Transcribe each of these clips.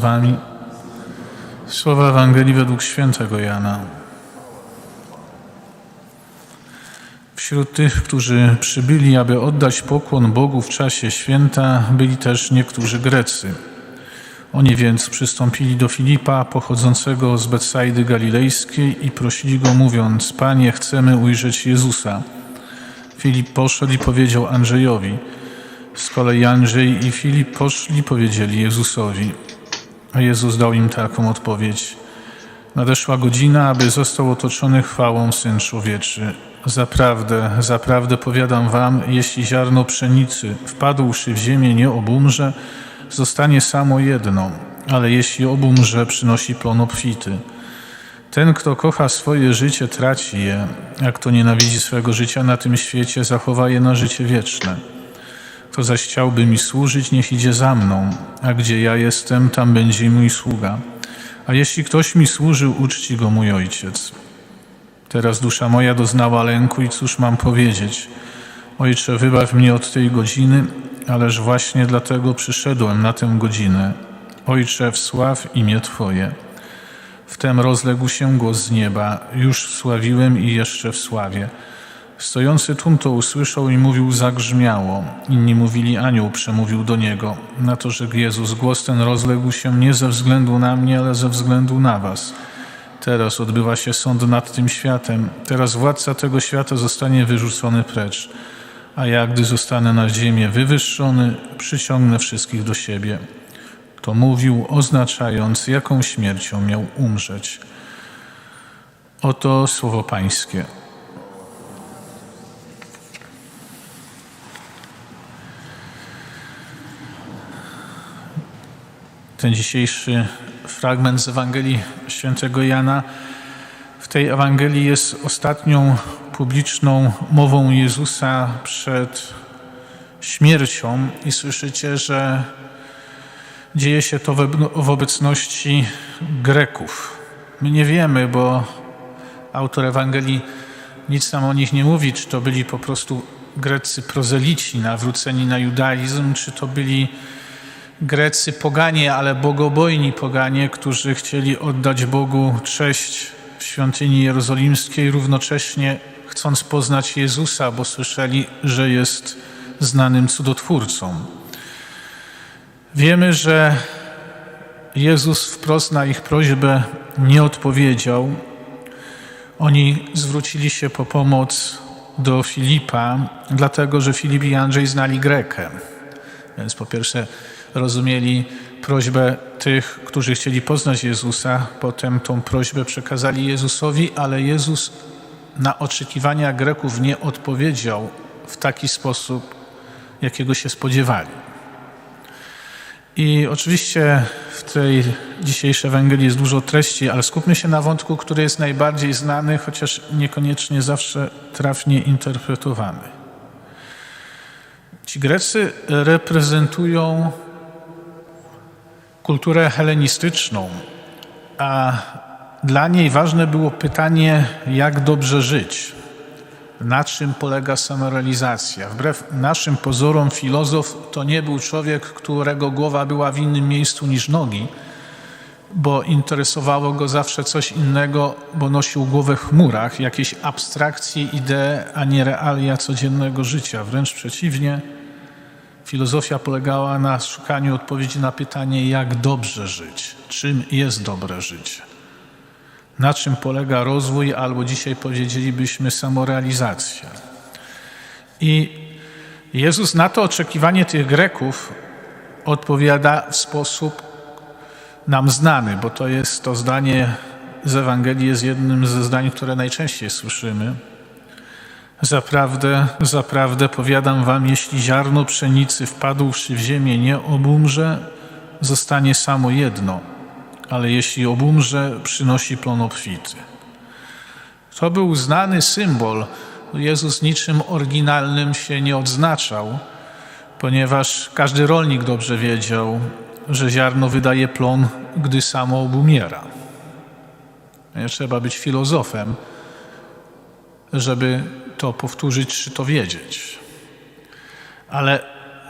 wami. Słowa Ewangelii według świętego Jana. Wśród tych, którzy przybyli, aby oddać pokłon Bogu w czasie święta, byli też niektórzy Grecy. Oni więc przystąpili do Filipa, pochodzącego z Betsaidy Galilejskiej i prosili go, mówiąc: Panie, chcemy ujrzeć Jezusa. Filip poszedł i powiedział Andrzejowi. Z kolei Andrzej i Filip poszli, powiedzieli Jezusowi. A Jezus dał im taką odpowiedź. Nadeszła godzina, aby został otoczony chwałą Syn Człowieczy. Zaprawdę, zaprawdę powiadam wam, jeśli ziarno pszenicy wpadłszy w ziemię nie obumrze, zostanie samo jedno, ale jeśli obumrze, przynosi plon obfity. Ten, kto kocha swoje życie, traci je, a kto nienawidzi swego życia na tym świecie, zachowa je na życie wieczne. Kto zaś chciałby mi służyć, niech idzie za mną, a gdzie ja jestem, tam będzie mój sługa. A jeśli ktoś mi służył, uczci go mój ojciec. Teraz dusza moja doznała lęku i cóż mam powiedzieć? Ojcze, wybaw mnie od tej godziny, ależ właśnie dlatego przyszedłem na tę godzinę. Ojcze, wsław imię Twoje. Wtem rozległ się głos z nieba. Już wsławiłem i jeszcze wsławię. Stojący tłum to usłyszał i mówił zagrzmiało. Inni mówili anioł przemówił do niego. Na to rzekł Jezus, głos ten rozległ się nie ze względu na mnie, ale ze względu na was. Teraz odbywa się sąd nad tym światem. Teraz władca tego świata zostanie wyrzucony precz. A ja, gdy zostanę na ziemię wywyższony, przyciągnę wszystkich do siebie. To mówił, oznaczając, jaką śmiercią miał umrzeć. Oto słowo Pańskie. Ten dzisiejszy fragment z Ewangelii Świętego Jana. W tej Ewangelii jest ostatnią publiczną mową Jezusa przed śmiercią i słyszycie, że dzieje się to w obecności Greków. My nie wiemy, bo autor Ewangelii nic nam o nich nie mówi, czy to byli po prostu Grecy prozelici nawróceni na judaizm, czy to byli Grecy poganie, ale bogobojni poganie, którzy chcieli oddać Bogu cześć w świątyni jerozolimskiej, równocześnie chcąc poznać Jezusa, bo słyszeli, że jest znanym cudotwórcą. Wiemy, że Jezus wprost na ich prośbę nie odpowiedział. Oni zwrócili się po pomoc do Filipa, dlatego że Filip i Andrzej znali Grekę. Więc po pierwsze rozumieli prośbę tych, którzy chcieli poznać Jezusa, potem tą prośbę przekazali Jezusowi, ale Jezus na oczekiwania Greków nie odpowiedział w taki sposób, jakiego się spodziewali. I oczywiście w tej dzisiejszej Ewangelii jest dużo treści, ale skupmy się na wątku, który jest najbardziej znany, chociaż niekoniecznie zawsze trafnie interpretowany. Ci Grecy reprezentują kulturę helenistyczną, a dla niej ważne było pytanie, jak dobrze żyć, na czym polega samorealizacja. Wbrew naszym pozorom, filozof to nie był człowiek, którego głowa była w innym miejscu niż nogi, bo interesowało go zawsze coś innego, bo nosił głowę w chmurach, jakieś abstrakcje, idee, a nie realia codziennego życia. Wręcz przeciwnie, Filozofia polegała na szukaniu odpowiedzi na pytanie, jak dobrze żyć, czym jest dobre życie, na czym polega rozwój, albo dzisiaj powiedzielibyśmy samorealizacja. I Jezus na to oczekiwanie tych Greków odpowiada w sposób nam znany, bo to jest to zdanie z Ewangelii, jest jednym ze zdań, które najczęściej słyszymy. Zaprawdę, zaprawdę powiadam wam, jeśli ziarno pszenicy wpadłszy w ziemię nie obumrze, zostanie samo jedno, ale jeśli obumrze, przynosi plon obfity. To był znany symbol. Jezus niczym oryginalnym się nie odznaczał, ponieważ każdy rolnik dobrze wiedział, że ziarno wydaje plon, gdy samo obumiera. Nie trzeba być filozofem, żeby to powtórzyć czy to wiedzieć. Ale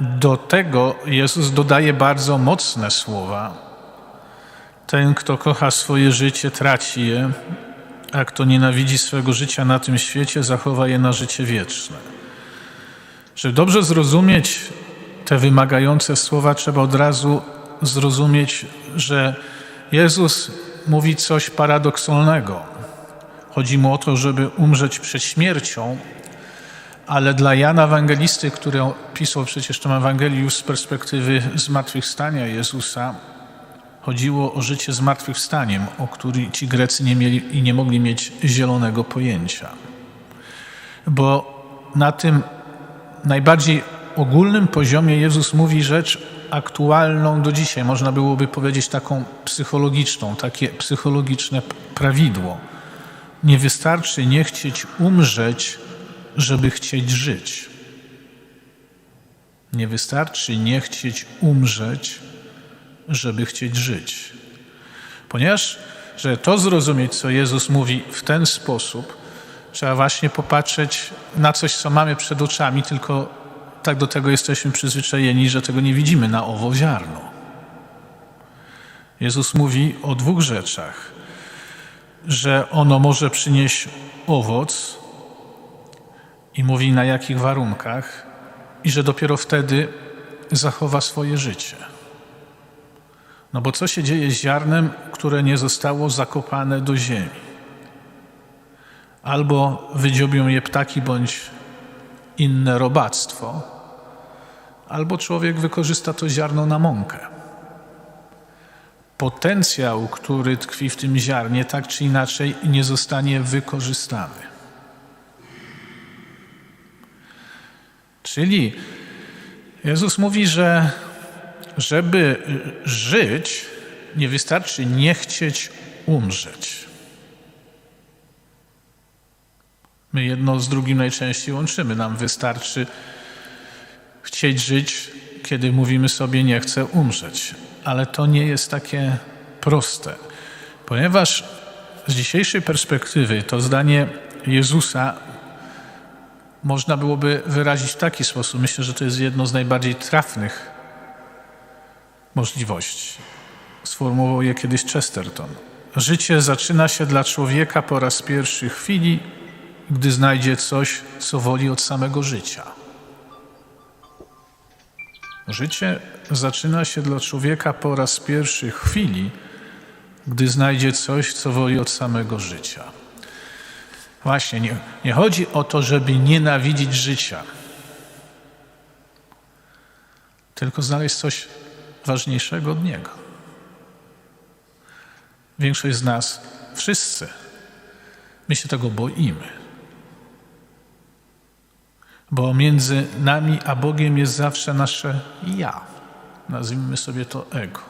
do tego Jezus dodaje bardzo mocne słowa. ten, kto kocha swoje życie, traci je, a kto nienawidzi swego życia na tym świecie, zachowa je na życie wieczne. Żeby dobrze zrozumieć te wymagające słowa, trzeba od razu zrozumieć, że Jezus mówi coś paradoksalnego. Chodzi mu o to, żeby umrzeć przed śmiercią, ale dla Jana Ewangelisty, który pisał przecież tę Ewangelię już z perspektywy zmartwychwstania Jezusa, chodziło o życie zmartwychwstaniem, o który ci Grecy nie mieli i nie mogli mieć zielonego pojęcia. Bo na tym najbardziej ogólnym poziomie Jezus mówi rzecz aktualną do dzisiaj. Można byłoby powiedzieć taką psychologiczną, takie psychologiczne prawidło. Nie wystarczy nie chcieć umrzeć, żeby chcieć żyć. Nie wystarczy nie chcieć umrzeć, żeby chcieć żyć. Ponieważ, żeby to zrozumieć, co Jezus mówi w ten sposób, trzeba właśnie popatrzeć na coś, co mamy przed oczami, tylko tak do tego jesteśmy przyzwyczajeni, że tego nie widzimy na owo ziarno. Jezus mówi o dwóch rzeczach. Że ono może przynieść owoc i mówi na jakich warunkach i że dopiero wtedy zachowa swoje życie. No bo co się dzieje z ziarnem, które nie zostało zakopane do ziemi? Albo wydziobią je ptaki bądź inne robactwo, albo człowiek wykorzysta to ziarno na mąkę. Potencjał, który tkwi w tym ziarnie, tak czy inaczej nie zostanie wykorzystany. Czyli Jezus mówi, że żeby żyć, nie wystarczy nie chcieć umrzeć. My jedno z drugim najczęściej łączymy. Nam wystarczy chcieć żyć, kiedy mówimy sobie nie chcę umrzeć. Ale to nie jest takie proste, ponieważ z dzisiejszej perspektywy to zdanie Jezusa można byłoby wyrazić w taki sposób. Myślę, że to jest jedno z najbardziej trafnych możliwości. Sformułował je kiedyś Chesterton. Życie zaczyna się dla człowieka po raz pierwszy chwili, gdy znajdzie coś, co woli od samego życia. Życie zaczyna się dla człowieka po raz pierwszy chwili, gdy znajdzie coś, co woli od samego życia. Właśnie, nie, nie chodzi o to, żeby nienawidzić życia, tylko znaleźć coś ważniejszego od niego. Większość z nas, wszyscy, my się tego boimy. Bo między nami a Bogiem jest zawsze nasze ja. Nazwijmy sobie to ego,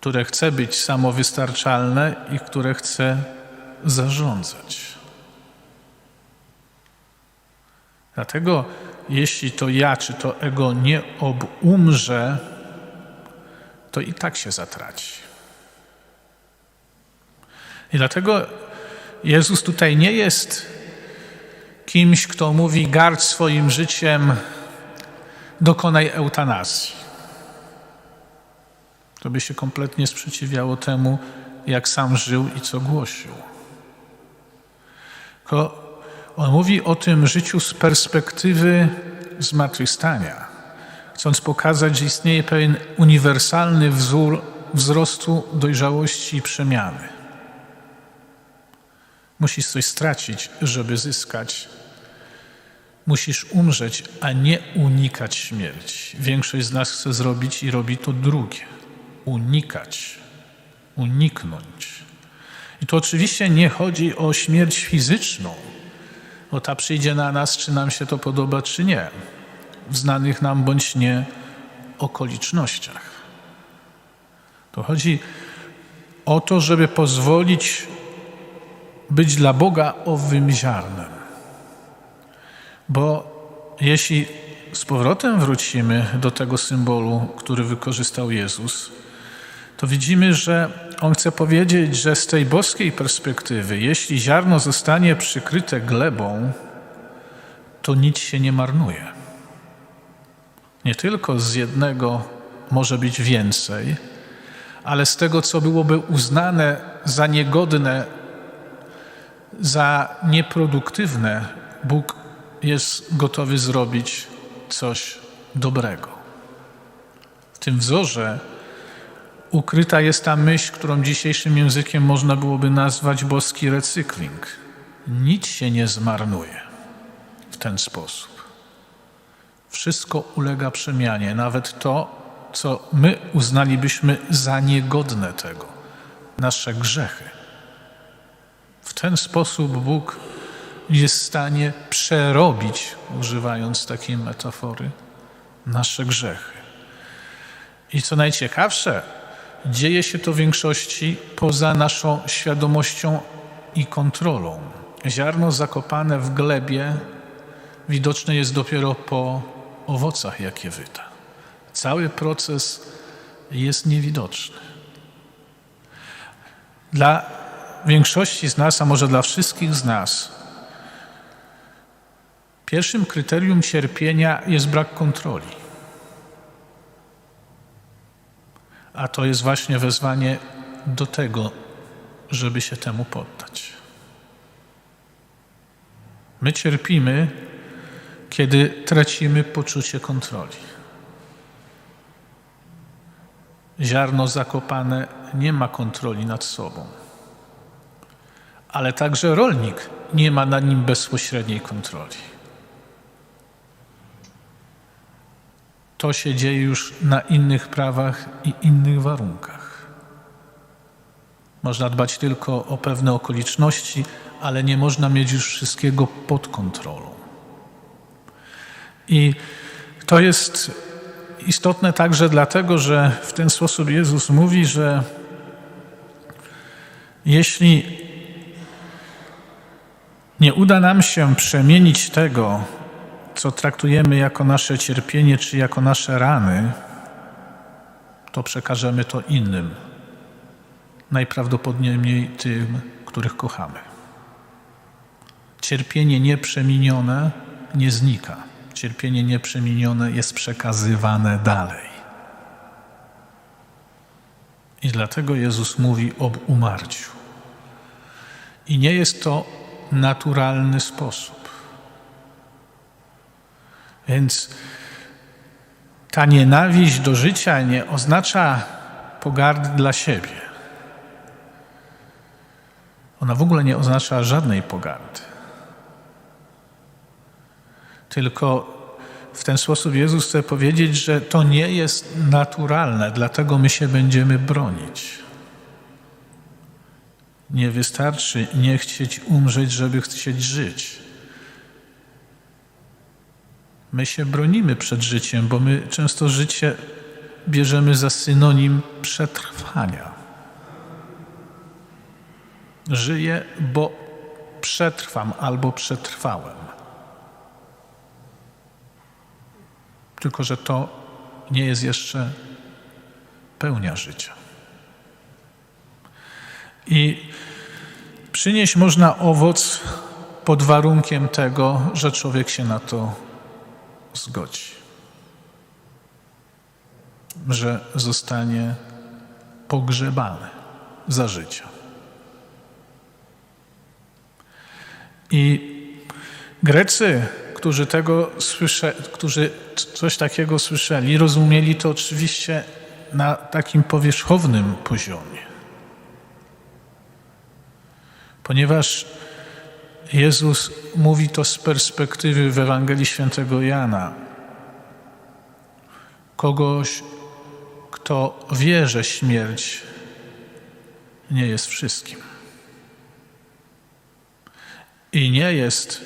które chce być samowystarczalne i które chce zarządzać. Dlatego, jeśli to ja czy to ego nie obumrze, to i tak się zatraci. I dlatego Jezus tutaj nie jest kimś, kto mówi: gardź swoim życiem, dokonaj eutanazji. To by się kompletnie sprzeciwiało temu, jak sam żył i co głosił. Tylko on mówi o tym życiu z perspektywy zmartwychwstania, chcąc pokazać, że istnieje pewien uniwersalny wzór wzrostu dojrzałości i przemiany. Musisz coś stracić, żeby zyskać. Musisz umrzeć, a nie unikać śmierci. Większość z nas chce zrobić i robi to drugie. Unikać, uniknąć. I tu oczywiście nie chodzi o śmierć fizyczną, bo ta przyjdzie na nas, czy nam się to podoba, czy nie, w znanych nam bądź nie okolicznościach. To chodzi o to, żeby pozwolić być dla Boga owym ziarnem. Bo jeśli z powrotem wrócimy do tego symbolu, który wykorzystał Jezus, to widzimy, że on chce powiedzieć, że z tej boskiej perspektywy, jeśli ziarno zostanie przykryte glebą, to nic się nie marnuje. Nie tylko z jednego może być więcej, ale z tego, co byłoby uznane za niegodne, za nieproduktywne, Bóg jest gotowy zrobić coś dobrego. W tym wzorze ukryta jest ta myśl, którą dzisiejszym językiem można byłoby nazwać boski recykling. Nic się nie zmarnuje w ten sposób. Wszystko ulega przemianie, nawet to, co my uznalibyśmy za niegodne tego, nasze grzechy. W ten sposób Bóg jest w stanie przerobić, używając takiej metafory, nasze grzechy. I co najciekawsze, dzieje się to w większości poza naszą świadomością i kontrolą. Ziarno zakopane w glebie widoczne jest dopiero po owocach, jakie wyda. Cały proces jest niewidoczny. Dla większości z nas, a może dla wszystkich z nas, pierwszym kryterium cierpienia jest brak kontroli. A to jest właśnie wezwanie do tego, żeby się temu poddać. My cierpimy, kiedy tracimy poczucie kontroli. Ziarno zakopane nie ma kontroli nad sobą, ale także rolnik nie ma nad nim bezpośredniej kontroli. To się dzieje już na innych prawach i innych warunkach. Można dbać tylko o pewne okoliczności, ale nie można mieć już wszystkiego pod kontrolą. I to jest istotne także dlatego, że w ten sposób Jezus mówi, że jeśli nie uda nam się przemienić tego, co traktujemy jako nasze cierpienie czy jako nasze rany, to przekażemy to innym, najprawdopodobniej tym, których kochamy. Cierpienie nieprzemienione nie znika. Cierpienie nieprzemienione jest przekazywane dalej. I dlatego Jezus mówi o umarciu. I nie jest to naturalny sposób. Więc ta nienawiść do życia nie oznacza pogardy dla siebie. Ona w ogóle nie oznacza żadnej pogardy. Tylko w ten sposób Jezus chce powiedzieć, że to nie jest naturalne, dlatego my się będziemy bronić. Nie wystarczy nie chcieć umrzeć, żeby chcieć żyć. My się bronimy przed życiem, bo my często życie bierzemy za synonim przetrwania. Żyję, bo przetrwam albo przetrwałem. Tylko, że to nie jest jeszcze pełnia życia. I przynieść można owoc pod warunkiem tego, że człowiek się na to zgodzi. Że zostanie pogrzebany za życia. I Grecy, którzy tego słysze, którzy coś takiego słyszeli, rozumieli to oczywiście na takim powierzchownym poziomie. Ponieważ Jezus mówi to z perspektywy w Ewangelii Świętego Jana. Kogoś, kto wie, że śmierć nie jest wszystkim. I nie jest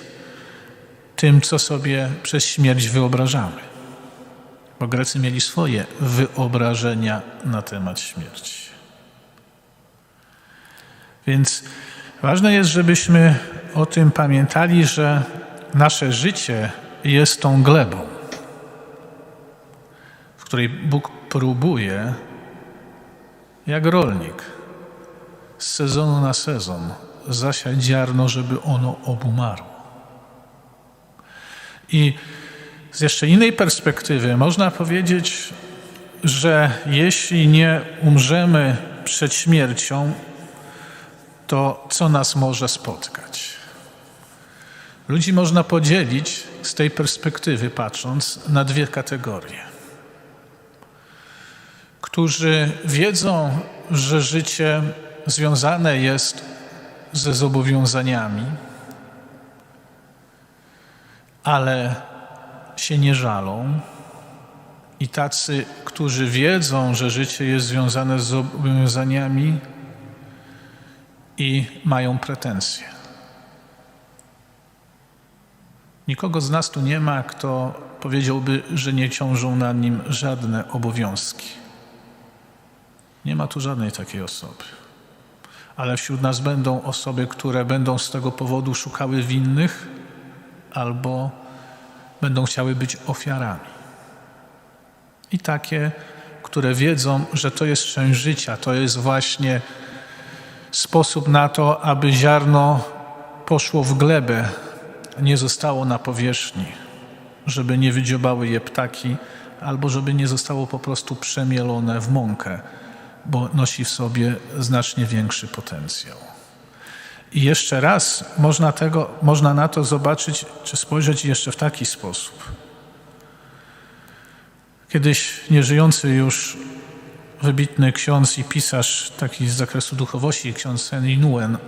tym, co sobie przez śmierć wyobrażamy. Bo Grecy mieli swoje wyobrażenia na temat śmierci. Więc ważne jest, żebyśmy o tym pamiętali, że nasze życie jest tą glebą, w której Bóg próbuje, jak rolnik, z sezonu na sezon zasiać ziarno, żeby ono obumarło. I z jeszcze innej perspektywy można powiedzieć, że jeśli nie umrzemy przed śmiercią, to co nas może spotkać? Ludzi można podzielić z tej perspektywy, patrząc na dwie kategorie. Którzy wiedzą, że życie związane jest ze zobowiązaniami, ale się nie żalą, i tacy, którzy wiedzą, że życie jest związane z zobowiązaniami i mają pretensje. Nikogo z nas tu nie ma, kto powiedziałby, że nie ciążą na nim żadne obowiązki. Nie ma tu żadnej takiej osoby. Ale wśród nas będą osoby, które będą z tego powodu szukały winnych albo będą chciały być ofiarami. I takie, które wiedzą, że to jest część życia, to jest właśnie sposób na to, aby ziarno poszło w glebę, nie zostało na powierzchni, żeby nie wydziobały je ptaki, albo żeby nie zostało po prostu przemielone w mąkę, bo nosi w sobie znacznie większy potencjał. I jeszcze raz można, tego, można na to zobaczyć, czy spojrzeć jeszcze w taki sposób. Kiedyś nieżyjący już wybitny ksiądz i pisarz taki z zakresu duchowości, ksiądz Henry Nguyen,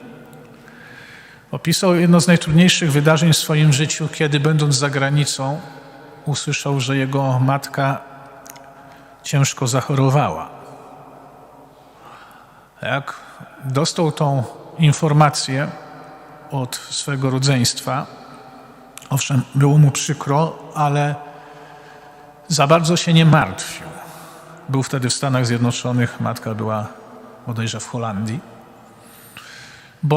opisał jedno z najtrudniejszych wydarzeń w swoim życiu, kiedy będąc za granicą usłyszał, że jego matka ciężko zachorowała. Jak dostał tą informację od swego rodzeństwa, owszem, było mu przykro, ale za bardzo się nie martwił. Był wtedy w Stanach Zjednoczonych, matka była bodajże w Holandii, bo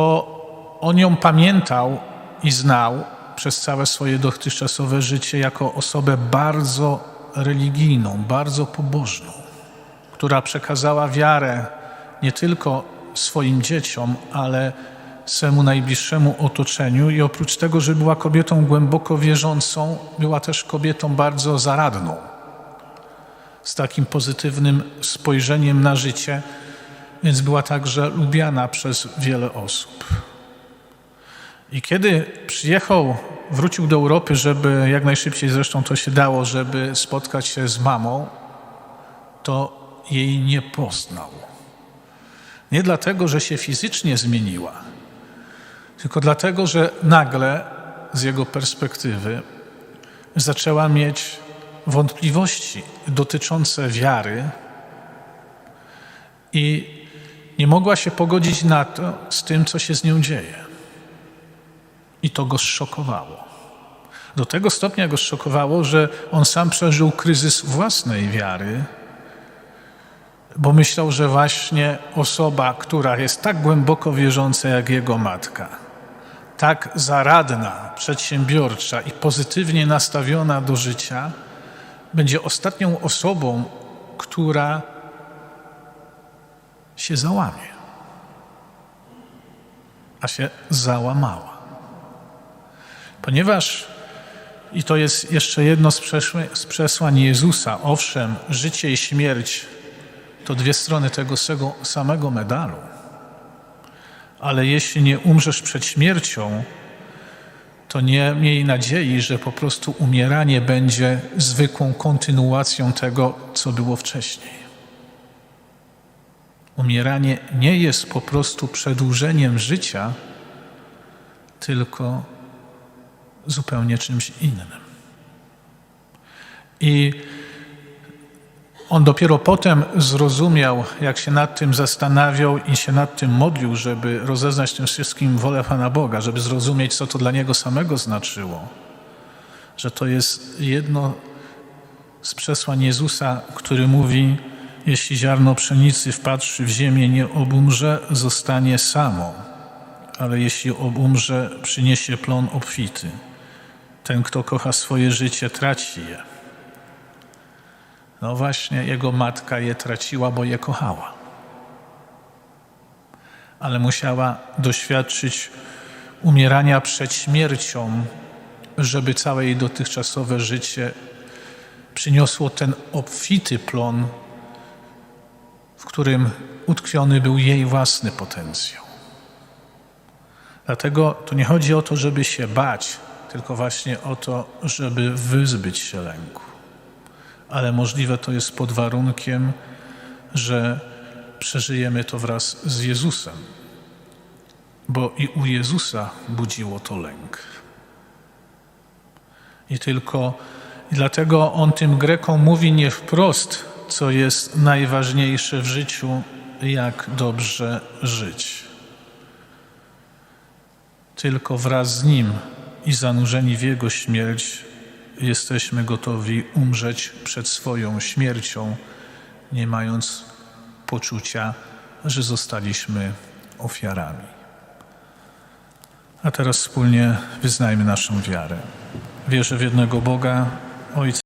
on ją pamiętał i znał przez całe swoje dotychczasowe życie jako osobę bardzo religijną, bardzo pobożną, która przekazała wiarę nie tylko swoim dzieciom, ale swemu najbliższemu otoczeniu. I oprócz tego, że była kobietą głęboko wierzącą, była też kobietą bardzo zaradną, z takim pozytywnym spojrzeniem na życie, więc była także lubiana przez wiele osób. I kiedy przyjechał, wrócił do Europy, żeby jak najszybciej zresztą to się dało, żeby spotkać się z mamą, to jej nie poznał. Nie dlatego, że się fizycznie zmieniła, tylko dlatego, że nagle z jego perspektywy zaczęła mieć wątpliwości dotyczące wiary i nie mogła się pogodzić na to z tym, co się z nią dzieje. I to go zszokowało. Do tego stopnia go zszokowało, że on sam przeżył kryzys własnej wiary, bo myślał, że właśnie osoba, która jest tak głęboko wierząca jak jego matka, tak zaradna, przedsiębiorcza i pozytywnie nastawiona do życia, będzie ostatnią osobą, która się załamie. A się załamała. Ponieważ, i to jest jeszcze jedno z, z przesłań Jezusa, owszem, życie i śmierć to dwie strony tego samego medalu. Ale jeśli nie umrzesz przed śmiercią, to nie miej nadziei, że po prostu umieranie będzie zwykłą kontynuacją tego, co było wcześniej. Umieranie nie jest po prostu przedłużeniem życia, tylko zupełnie czymś innym. I on dopiero potem zrozumiał, jak się nad tym zastanawiał i się nad tym modlił, żeby rozeznać tym wszystkim wolę Pana Boga, żeby zrozumieć, co to dla niego samego znaczyło. Że to jest jedno z przesłań Jezusa, który mówi, jeśli ziarno pszenicy wpatrzy w ziemię, nie obumrze, zostanie samo, ale jeśli obumrze, przyniesie plon obfity. Ten, kto kocha swoje życie, traci je. No właśnie, jego matka je traciła, bo je kochała. Ale musiała doświadczyć umierania przed śmiercią, żeby całe jej dotychczasowe życie przyniosło ten obfity plon w którym utkwiony był jej własny potencjał. Dlatego to nie chodzi o to, żeby się bać, tylko właśnie o to, żeby wyzbyć się lęku. Ale możliwe to jest pod warunkiem, że przeżyjemy to wraz z Jezusem, bo i u Jezusa budziło to lęk. I tylko i dlatego on tym Grekom mówi nie wprost, co jest najważniejsze w życiu, jak dobrze żyć. Tylko wraz z nim i zanurzeni w jego śmierć jesteśmy gotowi umrzeć przed swoją śmiercią, nie mając poczucia, że zostaliśmy ofiarami. A teraz wspólnie wyznajmy naszą wiarę. Wierzę w jednego Boga, Ojca.